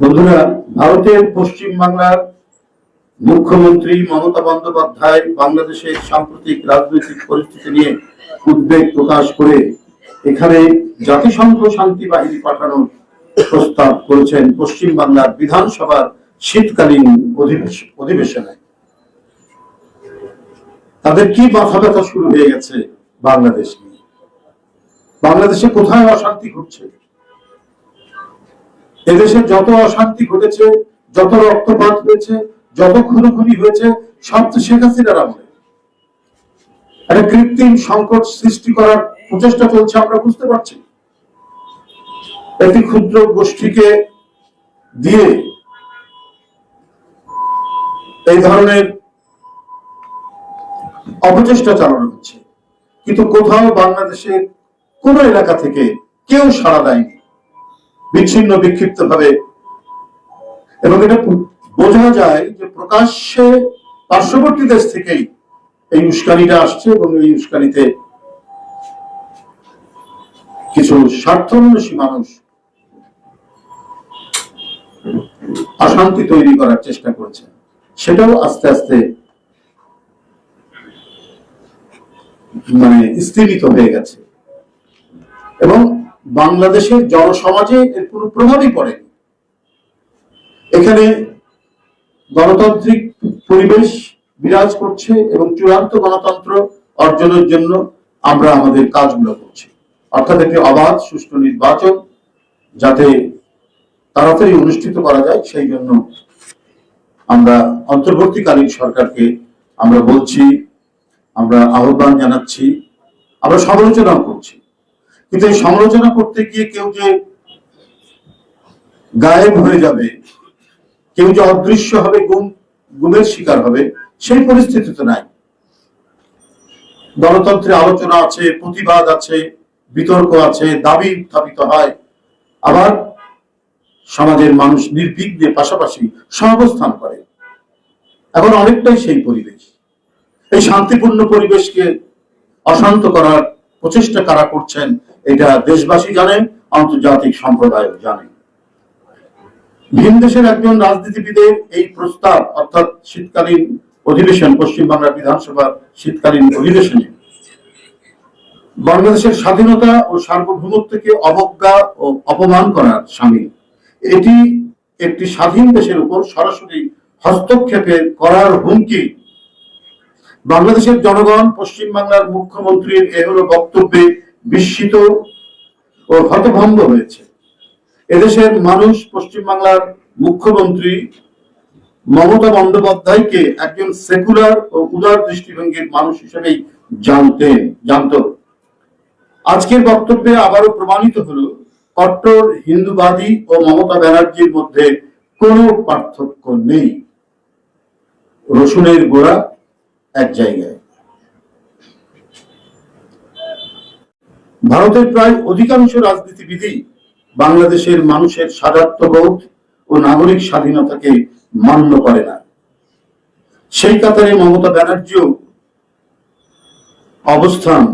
বন্ধুরা, ভারতের পশ্চিম বাংলার মুখ্যমন্ত্রী মমতা বন্দ্যোপাধ্যায় বাংলাদেশের সাম্প্রতিক রাজনৈতিক পরিস্থিতি নিয়ে উদ্বেগ প্রকাশ করে এখানে জাতিসংঘ শান্তি বাহিনী পাঠানোর প্রস্তাব করেছেন পশ্চিম বাংলার বিধানসভার শীতকালীন অধিবেশনে। তাদের কি মাথা ব্যথা শুরু হয়ে গেছে বাংলাদেশ নিয়ে? বাংলাদেশে কোথায় অশান্তি ঘটছে? এদেশে যত অশান্তি ঘটেছে, যত রক্তপাত হয়েছে, যত খুনোখুনি হয়েছে, সব তো শেখ হাসিনার আমলে। একটা কৃত্রিম সংকট সৃষ্টি করার প্রচেষ্টা চলছে, আমরা বুঝতে পারছি। একটি ক্ষুদ্র গোষ্ঠীকে দিয়ে এই ধরনের অপচেষ্টা চালানো হচ্ছে। কিন্তু কোথাও বাংলাদেশের কোন এলাকা থেকে কেউ সাড়া দেয়নি। বিচ্ছিন্ন বিক্ষিপ্ত ভাবে এবং এটা বোঝা যায় যে প্রকাশ্যে পার্শ্ববর্তী দেশ থেকেই এই উস্কানিটা আসছে এবং এই উস্কানিতে কিছু স্বার্থন্বেষী মানুষ অশান্তি তৈরি করার চেষ্টা করেছে। সেটাও আস্তে আস্তে মানে স্থিমিত হয়ে গেছে। এবং বাংলাদেশের জনসমাজে এর কোনো প্রভাবই পড়েনি। এখানে গণতান্ত্রিক পরিবেশ বিরাজ করছে এবং চূড়ান্ত গণতন্ত্র অর্জনের জন্য আমরা আমাদের কাজগুলো করছি। অর্থাৎ একটি অবাধ, সুষ্ঠু নির্বাচন যাতে তাড়াতাড়ি অনুষ্ঠিত করা যায়, সেই জন্য আমরা অন্তর্বর্তীকালীন সরকারকে আমরা বলছি, আমরা আহ্বান জানাচ্ছি, আমরা সমালোচনাও করছি। কিন্তু এই সমালোচনা করতে গিয়ে কেউ যে গায়েব হয়ে যাবে, কেউ যে অদৃশ্য হবে, গুম, গুমের শিকার হবে, সেই পরিস্থিতি তো নাই। গণতন্ত্রে আলোচনা আছে, প্রতিবাদ আছে, বিতর্ক আছে, দাবি উত্থাপিত হয়। আবার সমাজের মানুষ নির্বিঘ্নে পাশাপাশি সহাবস্থান করে। এখন অনেকটাই সেই পরিবেশ। এই শান্তিপূর্ণ পরিবেশকে অশান্ত করার প্রচেষ্টা কারা করছেন দেশবাসী জানেন, আন্তর্জাতিক সম্প্রদায় জানেন। ভিন দেশের একজন রাজনীতিবিদের এই প্রস্তাব, অর্থাৎ শীতকালীন অধিবেশন পশ্চিমবাংলা বিধানসভার শীতকালীন অধিবেশনে, বাংলাদেশের স্বাধীনতা ও সার্বভৌমত্বকে অবজ্ঞা ও অপমান করার সামিল। এটি একটি স্বাধীন দেশের উপর সরাসরি হস্তক্ষেপের করার হুমকি। বাংলাদেশের জনগণ, পশ্চিমবাংলার মুখ্যমন্ত্রীর এ হলো বক্তব্যে বিস্মিত ও হতভম্ব হয়েছে। এদেশের মানুষ পশ্চিমবাংলার মুখ্যমন্ত্রী মমতা বন্দ্যোপাধ্যায়কে একজন সেকুলার ও উদার দৃষ্টিভঙ্গির মানুষ হিসেবেই জানতেন, জানত। আজকের বক্তব্যে আবারও প্রমাণিত হলো, কট্টর, হিন্দুবাদী ও মমতা ব্যানার্জির মধ্যে কোনো পার্থক্য নেই। রসুনের গোড়া এক জায়গায়। ভারতের প্রায় অধিকাংশ রাজনীতিবিদই বাংলাদেশের মানুষের সাজাত্মবোধ ও নাগরিক স্বাধীনতাকে মান্য করে না। সেই কাতারে মমতা ব্যানার্জিও অবস্থান,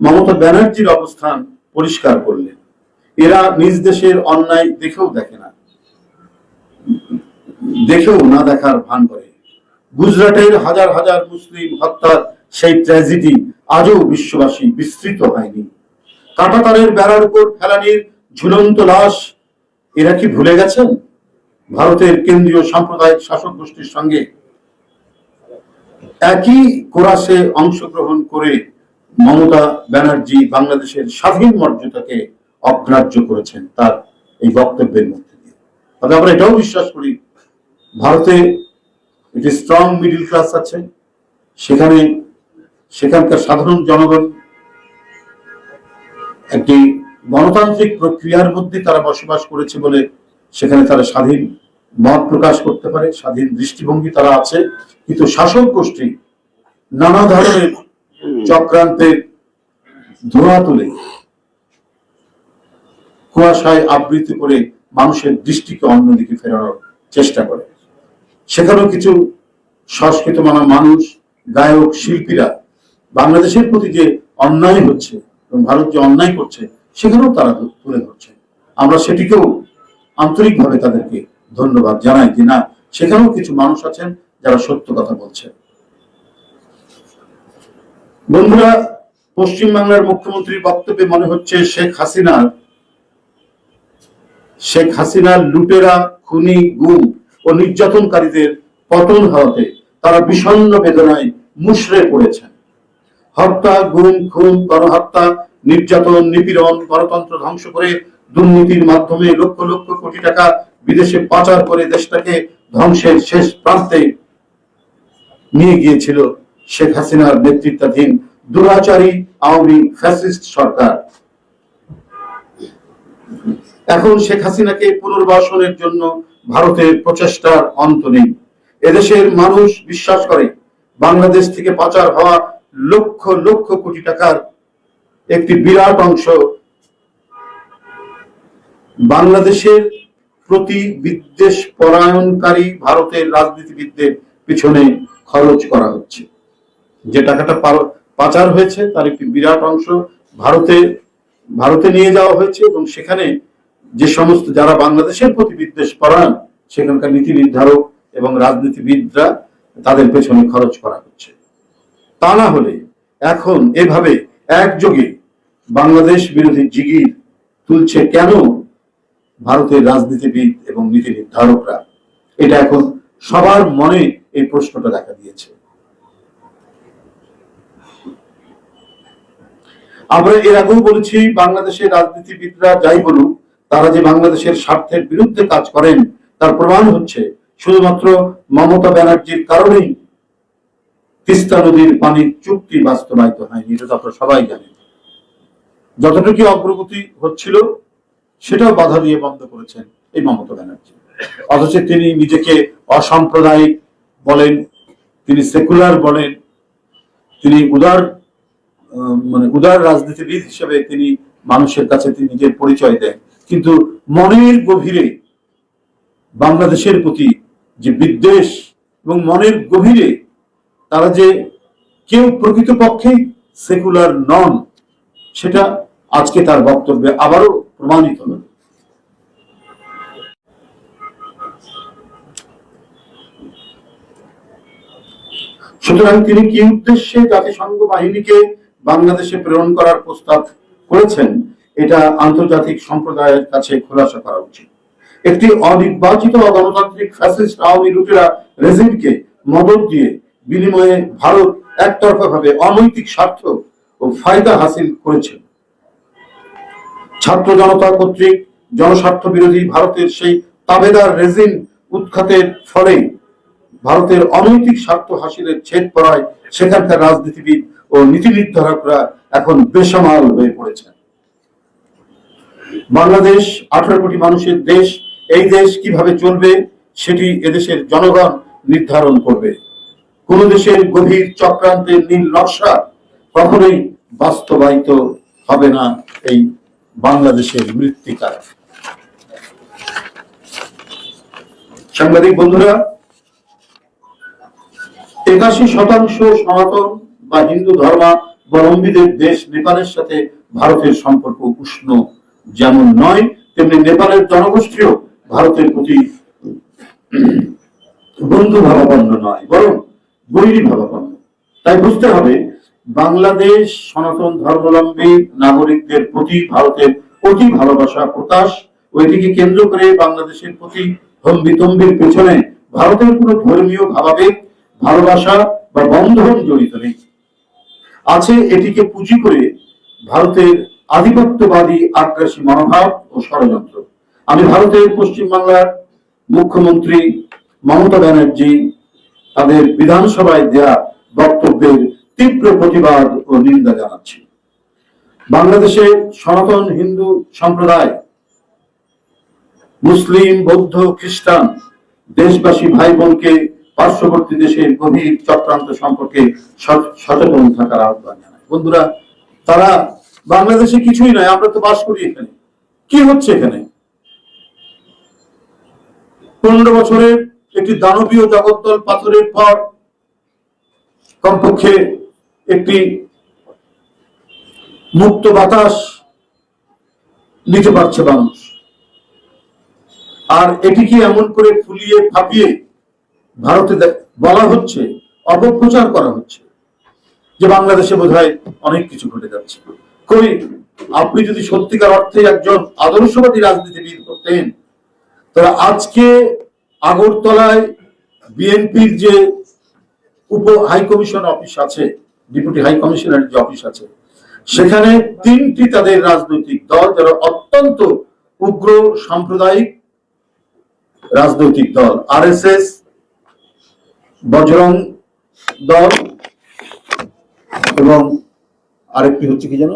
মমতা ব্যানার্জির অবস্থান পরিষ্কার করলেন। এরা নিজ দেশের অন্যায় দেখেও দেখে না। দেখেও না দেখার ভান করে। গুজরাটের হাজার হাজার মুসলিম হত্যার সেই ট্র্যাজেডি আজও বিশ্ববাসী বিস্তৃত হয়নি। কাটাতারের বেড়ার উপর ফেলানির ঝুলন্ত লাশ, এরা কি ভুলে গেছেন? ভারতের কেন্দ্রীয় সাম্প্রদায়িক শাসক গোষ্ঠীর সঙ্গে একই কোরাসে অংশগ্রহণ করে মমতা ব্যানার্জি বাংলাদেশের স্বাধীন মর্যাদাকে অগ্রাহ্য করেছেন তার এই বক্তব্যের মধ্যে দিয়ে। তবে আমরা এটাও বিশ্বাস করি, ভারতে একটি স্ট্রং মিডিল ক্লাস আছে, সেখানে সেখানকার সাধারণ জনগণ একটি গণতান্ত্রিক প্রক্রিয়ার মধ্যে তারা বসবাস করেছে বলে সেখানে তারা স্বাধীন মত প্রকাশ করতে পারে, স্বাধীন দৃষ্টিভঙ্গি তারা আছে। কিন্তু শাসক গোষ্ঠী নানা ধরনের চক্রান্তের ধোঁয়া তুলে কুয়াশায় আবৃত করে মানুষের দৃষ্টিকে অন্যদিকে ফেরানোর চেষ্টা করে। সেখানেও কিছু সংস্কৃত মানা মানুষ, গায়ক, শিল্পীরা বাংলাদেশের প্রতি যে অন্যায় হচ্ছে এবং ভারত যে অন্যায় করছে, সেখানেও তারা তুলে ধরছে। আমরা সেটিকেও আন্তরিকভাবে তাদেরকে ধন্যবাদ জানাই যে না, সেখানেও কিছু মানুষ আছেন যারা সত্য কথা বলছেন। বন্ধুরা, পশ্চিমবাংলার মুখ্যমন্ত্রীর বক্তব্যে মনে হচ্ছে শেখ হাসিনার শেখ হাসিনার লুটেরা, খুনি, গুম ও নির্যাতনকারীদের পতন হওয়াতে তারা বিষণ্ণ বেদনায় মুশড়ে পড়েছেন। হত্যা, গুম, খুন, গণহত্যা, নির্যাতন, নিপীড়ন, গণতন্ত্র ধ্বংস করে দুর্নীতির মাধ্যমে লক্ষ লক্ষ কোটি টাকা বিদেশে পাচার করে দেশটাকে ধ্বংসের শেষ প্রান্তে নিয়ে গিয়েছিল শেখ হাসিনার নেতৃত্বাধীন দুরাচারী আওয়ামী ফ্যাসিস্ট সরকার। এখন শেখ হাসিনাকে পুনর্বাসনের জন্য ভারতের প্রচেষ্টার অন্ত নেই। এদেশের মানুষ বিশ্বাস করে, বাংলাদেশ থেকে পাচার হওয়া লক্ষ লক্ষ কোটি টাকার একটি বিরাট অংশ বাংলাদেশের প্রতি বিদ্বেষ পরায়ণকারী ভারতের রাজনীতিবিদদের পিছনে খরচ করা হচ্ছে। যে টাকাটা পাচার হয়েছে তার একটি বিরাট অংশ ভারতে ভারতে নিয়ে যাওয়া হয়েছে এবং সেখানে যে সমস্ত, যারা বাংলাদেশের প্রতি বিদ্বেষ পরায়ণ, সেখানকার নীতি নির্ধারক এবং রাজনীতিবিদরা তাদের পেছনে খরচ করা হচ্ছে। তা না হলে এখন এভাবে একযোগে বাংলাদেশ বিরোধী জিগির তুলছে কেন ভারতের রাজনীতিবিদ এবং নীতি নির্ধারকরা? এটা এখন সবার মনে এই প্রশ্নটা দেখা দিয়েছে। আমরা এর আগেও বলেছি, বাংলাদেশের রাজনীতিবিদরা যাই বলুক, তারা যে বাংলাদেশের স্বার্থের বিরুদ্ধে কাজ করেন, তার প্রমাণ হচ্ছে শুধুমাত্র মমতা ব্যানার্জির কারণেই তিস্তা নদীর পানির চুক্তি বাস্তবায়িত হয়নি, এটা তো আপনারা সবাই জানেন। যতটুকু অগ্রগতি হচ্ছিল, সেটাও বাধা দিয়ে বন্ধ করেছেন এই মমতা ব্যানার্জি। অথচ তিনি নিজেকে অসাম্প্রদায়িক বলেন, তিনি সেকুলার বলেন, তিনি উদার মানে উদার রাজনীতিবিদ হিসেবে তিনি মানুষের কাছে তিনি নিজের পরিচয় দেন। কিন্তু মনের গভীরে বাংলাদেশের প্রতি যে বিদ্বেষ এবং মনের গভীরে তারা যে কেউ প্রকৃতপক্ষেই সেকুলার নন সেটা আজকে তার বক্তব্যে আবারও প্রমাণিত হল। সুতরাং তিনি কি উদ্দেশ্যে জাতিসংঘ বাহিনীকে বাংলাদেশে প্রেরণ করার প্রস্তাব করেছেন, এটা আন্তর্জাতিক সম্প্রদায়ের কাছে খোলাসা করা উচিত। একটি অনির্বাচিত গণতান্ত্রিক ফ্যাসিস্ট আওয়ামী লুটেরা রেজিমকে মদত দিয়ে বিনিময়ে ভারত একতরফা ভাবে অনৈতিক স্বার্থ ও ফায়দা হাসিল করেছে। ছাত্র জনতা কর্তৃক জনস্বার্থ বিরোধী ভারতের সেই তাবেদার রেজিম উৎখাতের ফলে ভারতের অনৈতিক স্বার্থ হাসিলের ছেদ পড়ায় সেখানকার রাজনীতিবিদ ও নীতি নির্ধারকরা এখন বেসামাল হয়ে পড়েছেন বাংলাদেশ, আঠারো কোটি মানুষের দেশ, এই দেশ কীভাবে চলবে সেটি এদেশের জনগণ নির্ধারণ করবে। কোন দেশের গভীর চক্রান্তের নীল নকশা কখনোই বাস্তবায়িত হবে না এই বাংলাদেশের মৃত্তিকায়। সাংবাদিক বন্ধুরা, একাশি শতাংশ সনাতন বা হিন্দু ধর্মাবলম্বীদের দেশ নেপালের সাথে ভারতের সম্পর্ক উষ্ণ যেমন নয়, তেমনি নেপালের জনগোষ্ঠীও ভারতের প্রতি বন্ধু ভাবাপন্ন নয়, বরং বৈরী ভাবাপন্ন তাই বুঝতে হবে, বাংলাদেশ সনাতন ধর্মাবলম্বী নাগরিকদের প্রতি ভারতের অতি ভালোবাসা, প্রকাশ, ও এটিকে কেন্দ্র করে বাংলাদেশের প্রতি হম্বিতম্বির পেছনে ভারতের কোনো ধর্মীয় ভাবাবেগ, ভালোবাসা বা বন্ধন জড়িত নেই। আছে এটিকে পুঁজি করে ভারতের আধিপত্যবাদী, আগ্রাসী মনোভাব ও ষড়যন্ত্র। আমি ভারতের পশ্চিমবাংলার মুখ্যমন্ত্রী মমতা ব্যানার্জি তাদের বিধানসভায় দেয়া বক্তব্যের তীব্র প্রতিবাদ ও নিন্দা জানাচ্ছি। বাংলাদেশে সনাতন হিন্দু সম্প্রদায়, মুসলিম, বৌদ্ধ, খ্রিস্টান, দেশবাসী ভাই বোনকে পার্শ্ববর্তী দেশের গভীর চক্রান্ত সম্পর্কে সচ- সচেতন থাকার আহ্বান জানায় বন্ধুরা, তারা বাংলাদেশে কিছুই নয়, আমরা তো বাস করি এখানে। কি হচ্ছে এখানে? পনেরো বছরের একটি দানবীয় জগদ্দল পাথরের পর কমপক্ষে একটি মুক্ত বাতাস নিতে পারছে মানুষ। আর এটিকে এমন করে ফুলিয়ে ফাঁপিয়ে ভারতে বলা হচ্ছে, অপপ্রচার করা হচ্ছে, যে বাংলাদেশে বোধহয় অনেক কিছু ঘটে যাচ্ছে। কই আপনি যদি সত্যিকার অর্থে একজন আদর্শবাদী রাজনীতিবিদ হতেন, তাহলে আজকে আগরতলায় বিএনপির যে উপ হাই কমিশন অফিস আছে, ডেপুটি হাই কমিশনার যে অফিস আছে, সেখানে তিনটি তাদের রাজনৈতিক দল, যারা অত্যন্ত উগ্র সাম্প্রদায়িক রাজনৈতিক দল আর এস এস বজরং দল এবং আরেকটি হচ্ছে কি যেন?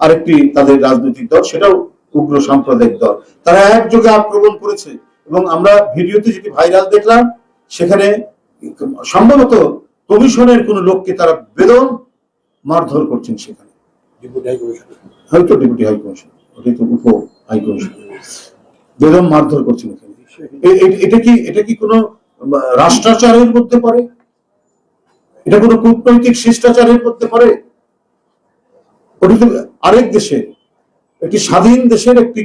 আরেকটি তাদের রাজনৈতিক দল, সেটাও উগ্র সাম্প্রদায়িক দল। তারা একযোগে আক্রমণ করেছে। এবং আমরা ভিডিওতে যেটি ভাইরাল দেখলাম সেখানে সম্ভবত কমিশনের কোন লোককে তারা বেদন মারধর করছেন সেখানে। হয়তো ডেপুটি হাই কমিশন ওটাই তো উপ হাই কমিশন বেদম মারধর করছেন এখানে। এটা কি এটা কি কোনো রাষ্ট্রাচারের মধ্যে পড়ে? এটা কোনো কূটনৈতিক শিষ্টাচারের মধ্যে পড়ে? ওটা তো আরেক দেশের একটি স্বাধীন দেশের একটি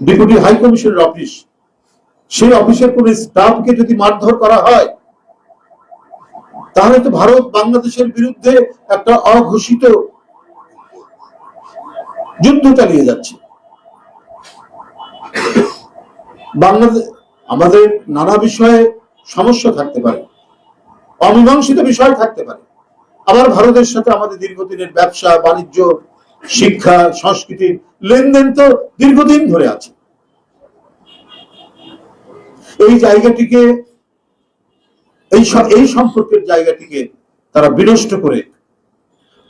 ডেপুটি হাই কমিশনের অফিস সেই অফিসের কোন স্টাফকে যদি মারধর করা হয়, তাহলে তো ভারত বাংলাদেশের বিরুদ্ধে একটা অঘোষিত যুদ্ধ চালিয়ে যাচ্ছে। বাংলাদেশ আমাদের নানা বিষয়ে সমস্যা থাকতে পারে, অমীমাংসিত বিষয় থাকতে পারে। আবার ভারতের সাথে আমাদের দীর্ঘদিনের ব্যবসা, বাণিজ্য শিক্ষা সংস্কৃতির লেনদেন তো দীর্ঘদিন ধরে আছে। এই জায়গাটিকে, এই স- এই সম্পর্কের জায়গাটিকে তারা বিনষ্ট করে,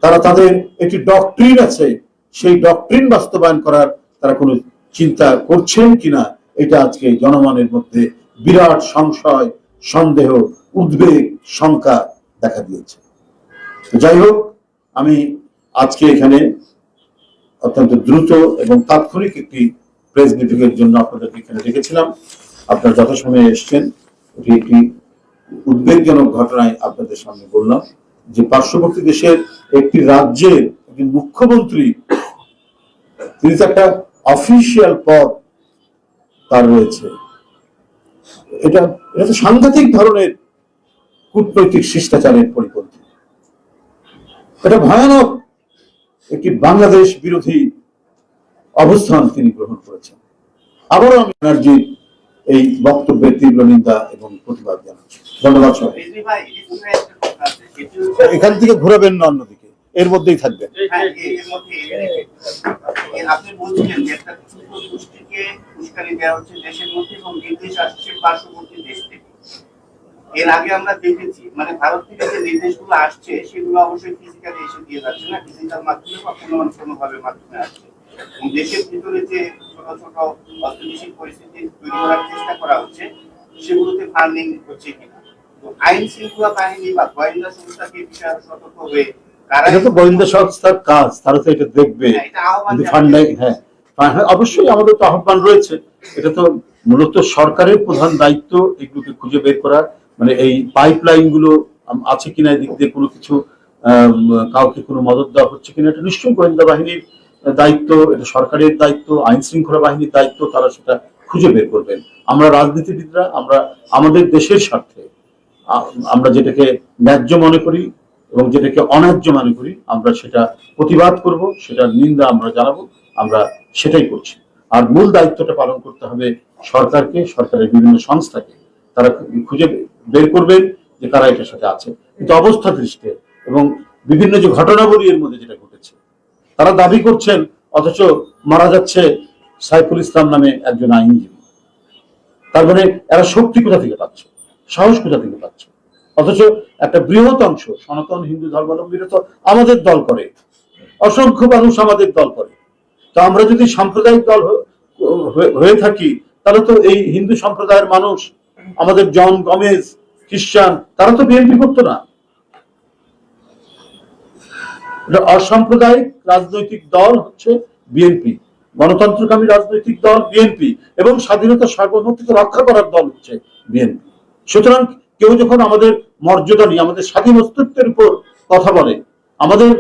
তারা তাদের একটি ডক্ট্রিন আছে, সেই ডক্ট্রিন বাস্তবায়ন করার তারা কোনো চিন্তা করছেন কিনা, এটা আজকে জনমনের মধ্যে বিরাট সংশয়, সন্দেহ, উদ্বেগ, শঙ্কা দেখা দিয়েছে। যাই হোক, আমি আজকে এখানে অত্যন্ত দ্রুত এবং তাৎক্ষণিক একটি প্রেস মিটিং এর জন্য আপনাদেরকে এখানে ডেকেছিলাম আপনারা যথাসময়ে এসছেন। এটি একটি উদ্বেগজনক ঘটনায় আপনাদের সামনে বললাম যে পার্শ্ববর্তী দেশের একটি রাজ্যের একটি মুখ্যমন্ত্রী তিনি তো একটা অফিসিয়াল পদ তার রয়েছে। এটা এটা তো সাংঘাতিক ধরনের কূটনৈতিক শিষ্টাচারের পরিপন্থী। এটা ভয়ানক একটি বাংলাদেশ বিরোধী অবস্থান তিনি গ্রহণ করেছেন। আবারও আমি ব্যানার্জির এই বক্তব্যের তীব্র নিন্দা এবং প্রতিবাদ জানাচ্ছি। ধন্যবাদ সবাই এখান থেকে ঘুরাবেন না অন্যদিকে এর মধ্যেই থাকবেন। হ্যাঁ, আপনি বলছিলেন যে একটা দেশের মধ্যে এবং নির্দেশ আসছে পার্শ্ববর্তী দেশ থেকে। এর আগে আমরা দেখেছি মানে ভারত থেকে যে নির্দেশগুলো আসছে সেগুলো অবশ্যই ফিজিক্যালি এসে দিয়ে যাচ্ছে না ডিজিটাল মাধ্যমে বা কোনো না কোনো ভাবে মাধ্যমে আসছে। এবং দেশের ভিতরে যে ছোট ছোট অস্থিতিশীল পরিস্থিতি তৈরি করার চেষ্টা করা হচ্ছে সেগুলোতে ফান্ডিং হচ্ছে কিনা। তো আইন শৃঙ্খলা বাহিনী বা গোয়েন্দা সংস্থাকে বিষয়ে সতর্ক হয়ে এটা তো গোয়েন্দা সংস্থার কাজ তারা তো এটা দেখবে। হ্যাঁ, হ্যাঁ হ্যাঁ, অবশ্যই আমাদের তো আহ্বান রয়েছে। এটা তো মূলত সরকারের প্রধান দায়িত্ব এগুলোকে খুঁজে বের করা মানে এই পাইপলাইনগুলো আছে কিনা এদিক দিয়ে কোনো কিছু কাউকে কোনো মদত দেওয়া হচ্ছে কিনা এটা নিশ্চয়ই গোয়েন্দা বাহিনীর দায়িত্ব, এটা সরকারের দায়িত্ব আইন শৃঙ্খলা বাহিনীর দায়িত্ব, তারা সেটা খুঁজে বের করবেন। আমরা রাজনীতিবিদরা, আমরা আমাদের দেশের স্বার্থে আমরা যেটাকে ন্যায্য মনে করি এবং যেটাকে অন্যায্য মনে করি, আমরা সেটা প্রতিবাদ করব, সেটার নিন্দা আমরা জানাব, আমরা সেটাই করছি। আর মূল দায়িত্বটা পালন করতে হবে সরকারকে, সরকারের বিভিন্ন সংস্থাকে। তারা খুঁজে বের করবেন যে কারা এটার সাথে আছে। কিন্তু অবস্থা দৃষ্টে এবং বিভিন্ন যে ঘটনাবলী এর মধ্যে যেটা ঘটেছে, তারা দাবি করছেন, অথচ মারা যাচ্ছে সাইফুল ইসলাম নামে একজন আইনজীবী। তার মানে এরা শক্তি কোথা থেকে পাচ্ছে? সাহস কোথা থেকে পাচ্ছে? অথচ একটা বৃহৎ অংশ, সনাতন, হিন্দু, ধর্মাবলম্বীরা তো আমাদের দল করে, অসংখ্য মানুষ আমাদের দল করে। তো আমরা যদি সাম্প্রদায়িক দল হয়ে থাকি, তাহলে তো এই হিন্দু সম্প্রদায়ের মানুষ আমাদের জন গমেজ খ্রিস্টান তারা তো বিএনপি করতো না। অসাম্প্রদায়িক রাজনৈতিক দল হচ্ছে বিএনপি, গণতন্ত্রকামী রাজনৈতিক দল বিএনপি, এবং স্বাধীনতা সার্বভৌমত্বকে রক্ষা করার দল হচ্ছে বিএনপি। সুতরাং কেউ যখন আমাদের মর্যাদা নিয়ে, আমাদের স্বাধীন অস্তিত্বের উপর কথা বলে, আমাদের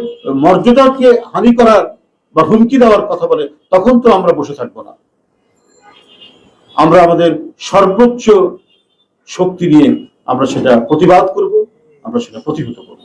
মর্যাদাকে হানি করার বা হুমকি দেওয়ার কথা বলে, তখন তো আমরা বসে থাকব না। আমরা আমাদের সর্বোচ্চ শক্তি নিয়ে আমরা সেটা প্রতিবাদ করব আমরা সেটা প্রতিহত করব।